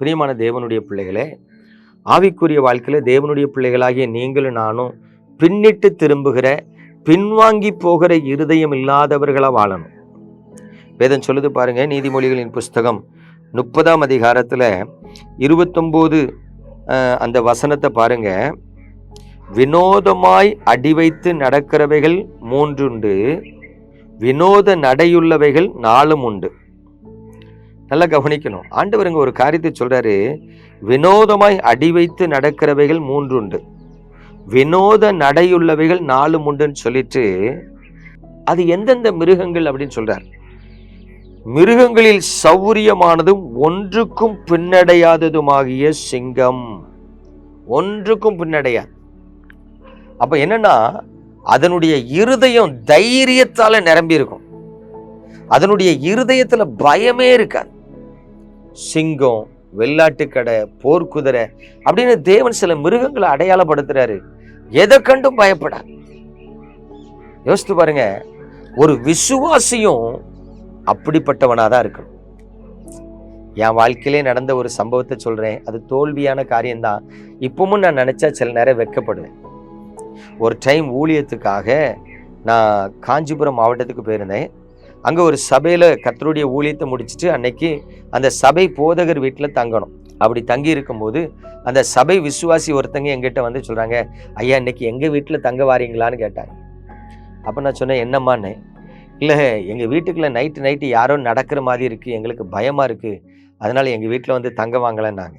பிரியமான தேவனுடைய பிள்ளைகளே ஆவிக்குரிய வாழ்க்கையில் தேவனுடைய பிள்ளைகளாகிய நீங்களும் நானும் பின்னிட்டு திரும்புகிற பின்வாங்கி போகிற இருதயம் இல்லாதவர்களாக வாழணும். வேதம் சொல்லுது பாருங்க நீதிமொழிகளின் புஸ்தகம் முப்பதாம் அதிகாரத்தில் இருபத்தொம்போது அந்த வசனத்தை பாருங்க. வினோதமாய் அடி வைத்து நடக்கிறவைகள் மூன்றுண்டு வினோத நடையுள்ளவைகள் நாளும் உண்டு. நல்லா கவனிக்கணும். ஆண்டவருங்க ஒரு காரியத்தை சொல்கிறாரு வினோதமாய் அடி வைத்து நடக்கிறவைகள் மூன்றுண்டு வினோத நடையுள்ளவைகள் நாலு உண்டுன்னு சொல்லிட்டு அது எந்தெந்த மிருகங்கள் அப்படின்னு சொல்கிறார் மிருகங்களில் சௌரியமானதும் ஒன்றுக்கும் பின்னடையாததுமாகிய சிங்கம். ஒன்றுக்கும் பின்னடையாது. அப்போ என்னன்னா அதனுடைய இருதயம் தைரியத்தால் நிரம்பி இருக்கும் அதனுடைய இருதயத்தில் பயமே இருக்காது. சிங்கம் வெள்ளாட்டுக்கடை போர்க்குதிரை அப்படின்னு தேவன் சில மிருகங்களை அடையாளப்படுத்துறாரு. எதை கண்டும் பயப்படாது. யோசித்து பாருங்க ஒரு விசுவாசியும் அப்படிப்பட்டவனாக தான் இருக்கணும். என் வாழ்க்கையிலே நடந்த ஒரு சம்பவத்தை சொல்றேன். அது தோல்வியான காரியம்தான். இப்பவும் நான் நினச்சா சில நேரம் வெக்கப்படுவேன் ஒரு டைம் ஊழியத்துக்காக நான் காஞ்சிபுரம் மாவட்டத்துக்கு போயிருந்தேன். அங்கே ஒரு சபையில் கத்தருடைய ஊழியத்தை முடிச்சுட்டு அன்னைக்கு அந்த சபை போதகர் வீட்டில் தங்கணும். அப்படி தங்கி இருக்கும்போது அந்த சபை விசுவாசி ஒருத்தங்க எங்கிட்ட வந்து சொல்கிறாங்க ஐயா இன்னைக்கு எங்கள் வீட்டில் தங்க வாரீங்களான்னு கேட்டாங்க. அப்போ நான் சொன்னேன் என்னம்மான்னு? இல்லை எங்கள் வீட்டுக்குள்ளே நைட்டு நைட்டு யாரோ நடக்கிற மாதிரி இருக்குது எங்களுக்கு பயமாக இருக்குது அதனால் எங்கள் வீட்டில் வந்து தங்க வாங்கலைன்னாங்க.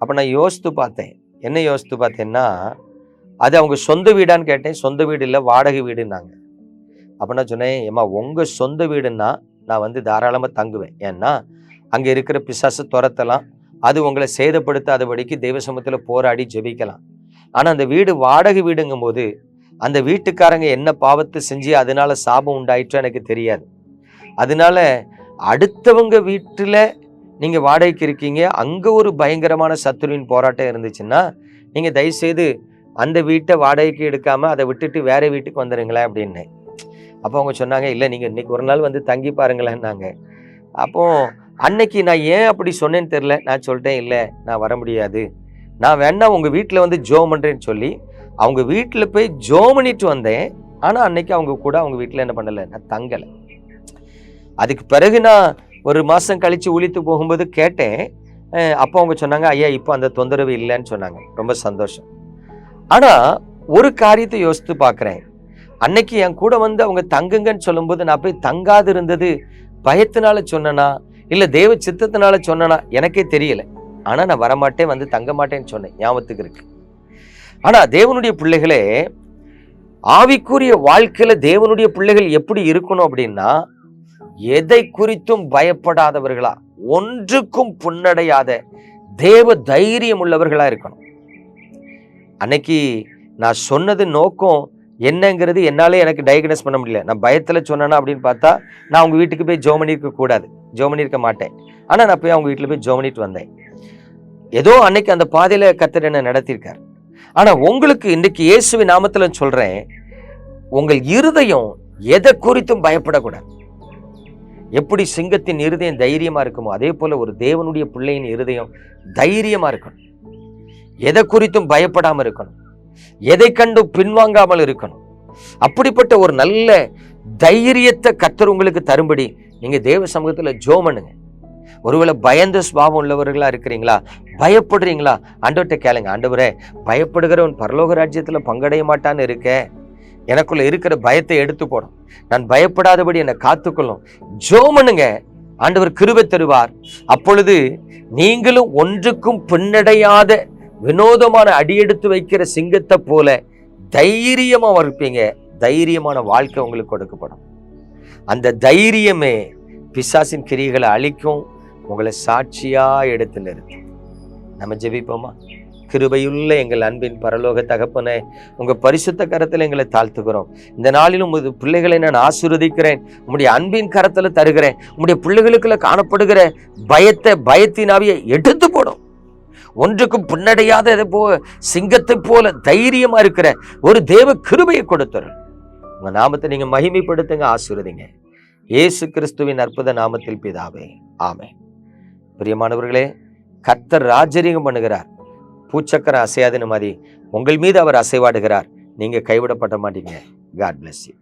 அப்போ நான் யோசித்து பார்த்தேன். என்ன யோசித்து பார்த்தேன்னா அது அவங்க சொந்த வீடான்னு கேட்டேன் சொந்த வீடு இல்லை வாடகை வீடுன்னாங்க. அப்படின்னா சொன்னேன் ஏம்மா உங்கள் சொந்த வீடுன்னா நான் வந்து தாராளமாக தங்குவேன். ஏன்னா அங்கே இருக்கிற பிசாசு துரத்தலாம். அது உங்களை சேதப்படுத்தாதபடிக்கு தெய்வசமத்தில் போராடி ஜெபிக்கலாம். ஆனால் அந்த வீடு வாடகை வீடுங்கும்போது அந்த வீட்டுக்காரங்க என்ன பாவத்தை செஞ்சு அதனால சாபம் உண்டாயிற்றோ எனக்கு தெரியாது. அதனால அடுத்தவங்க வீட்டில் நீங்கள் வாடகைக்கு இருக்கீங்க அங்கே ஒரு பயங்கரமான சத்துருவின் போராட்டம் இருந்துச்சுன்னா நீங்கள் தயவுசெய்து அந்த வீட்டை வாடகைக்கு எடுக்காமல் அதை விட்டுட்டு வேறு வீட்டுக்கு வந்துடுங்களேன் அப்படின்னு. அப்போ அவங்க சொன்னாங்க இல்லை நீங்கள் இன்றைக்கி ஒரு நாள் வந்து தங்கி பாருங்களேன்னாங்க. அப்போ அன்னைக்கு நான் ஏன் அப்படி சொன்னேன்னு தெரில நான் சொல்லிட்டேன் இல்லை நான் வர முடியாது. நான் வேணா உங்கள் வீட்டில் வந்து ஜோ பண்ணுறேன்னு சொல்லி அவங்க வீட்டில் போய் ஜோ பண்ணிட்டு வந்தேன். ஆனால் அன்னைக்கு அவங்க கூட அவங்க வீட்டில் என்ன பண்ணலை நான் தங்கலை. அதுக்கு பிறகு நான் ஒரு மாதம் கழித்து உழித்து போகும்போது கேட்டேன். அப்போ அவங்க சொன்னாங்க ஐயா இப்போ அந்த தொந்தரவு இல்லைன்னு சொன்னாங்க. ரொம்ப சந்தோஷம். ஆனால் ஒரு காரியத்தை யோசித்து பார்க்குறேன். அன்னைக்கு என் கூட வந்து அவங்க தங்குங்கன்னு சொல்லும்போது நான் போய் தங்காது இருந்தது பயத்தினால சொன்னனா? இல்லை தேவ சித்தத்தினால சொன்னனா? எனக்கே தெரியல. ஆனால் நான் வரமாட்டேன் வந்து தங்க மாட்டேன்னு சொன்னேன். ஞாபகத்துக்கு இருக்கு. ஆனால் தேவனுடைய பிள்ளைகளே ஆவிக்குரிய வாழ்க்கையில் தேவனுடைய பிள்ளைகள் எப்படி இருக்கணும் அப்படின்னா எதை குறித்தும் பயப்படாதவர்களா? ஒன்றுக்கும் புன்னடையாத தேவ தைரியம் உள்ளவர்களா இருக்கணும். அன்னைக்கு நான் சொன்னது நோக்கம் என்னங்கிறது என்னாலே எனக்கு டயக்னஸ் பண்ண முடியல. நான் பயத்தில் சொன்னேன்னா அப்படின்னு பார்த்தா நான் அவங்க வீட்டுக்கு போய் ஜோ பண்ணியிருக்க கூடாது. ஜோ பண்ணியிருக்க மாட்டேன். ஆனால் நான் போய் அவங்க வீட்டில் போய் ஜோ பண்ணிட்டு வந்தேன். ஏதோ அன்னைக்கு அந்த பாதையில் கத்தர் என்ன நடத்தியிருக்கார். ஆனால் உங்களுக்கு இன்னைக்கு இயேசுவின் நாமத்தில் சொல்கிறேன் உங்கள் இருதயம் எதை குறித்தும் பயப்படக்கூடாது. எப்படி சிங்கத்தின் இருதயம் தைரியமா இருக்குமோ அதே போல ஒரு தேவனுடைய பிள்ளையின் இருதயம் தைரியமா இருக்கணும். எதை குறித்தும் பயப்படாம இருக்கணும். எதை கண்டும் பின்வாங்காமல் இருக்கணும். அப்படிப்பட்ட ஒரு நல்ல தைரியத்தை கத்தர் உங்களுக்கு தரும்படி நீங்கள் தேவ சமூகத்தில் ஜோமனுங்க ஒருவேளை பயந்த சுபாவம் உள்ளவர்களா இருக்கிறீங்களா? பயப்படுறீங்களா? ஆண்டவர்கிட்ட கேளுங்க. ஆண்டவரே பயப்படுகிறவன் பரலோக ராஜ்யத்தில் பங்கடைய மாட்டான்னு இருக்கேன் எனக்குள்ள இருக்கிற பயத்தை எடுத்து போடும். நான் பயப்படாதபடி என்னை காத்துக்கொள்ளும். ஜோமனுங்க ஆண்டவர் கிருபை தருவார். அப்பொழுது நீங்களும் ஒன்றுக்கும் பின்னடையாத வினோதமான அடியெடுத்து வைக்கிற சிங்கத்தை போல தைரியமாக இருப்பீங்க தைரியமான வாழ்க்கை உங்களுக்கு கொடுக்கப்படும். அந்த தைரியமே பிசாசின் கிரியைகளை அழிக்கும் உங்களை சாட்சியாக எடுத்து நிறுத்தும். நம்ம ஜெபிப்போமா? கிருபையுள்ள எங்கள் அன்பின் பரலோக தகப்பனே உங்கள் பரிசுத்த கரத்தில் எங்களை தாழ்த்துக்கிறோம் இந்த நாளிலும் உமது பிள்ளைகளை நான் ஆசீர்வதிக்கிறேன். உம்முடைய அன்பின் கரத்தில் தருகிறேன். உம்முடைய பிள்ளைகளுக்குள்ள காணப்படுகிற பயத்தை பயத்தினாவியை எடுத்து போடும். ஒன்றுக்கும் பின்னடையாத இதை போ சிங்கத்தை போல தைரியமா இருக்கிற ஒரு தேவ கிருபையை கொடுத்துரு உங்க நாமத்தை நீங்க மகிமைப்படுத்துங்க ஆசிர்வதிங்க. இயேசு கிறிஸ்துவின் அற்புத நாமத்தில் பிதாவே ஆமே பிரியமானவர்களே கர்த்தர் ராஜரீகம் பண்ணுகிறார். பூச்சக்கரம் அசையாதுன்னு மாதிரி உங்கள் மீது அவர் அசைவாடுகிறார். நீங்க கைவிடப்பட மாட்டீங்க. God bless you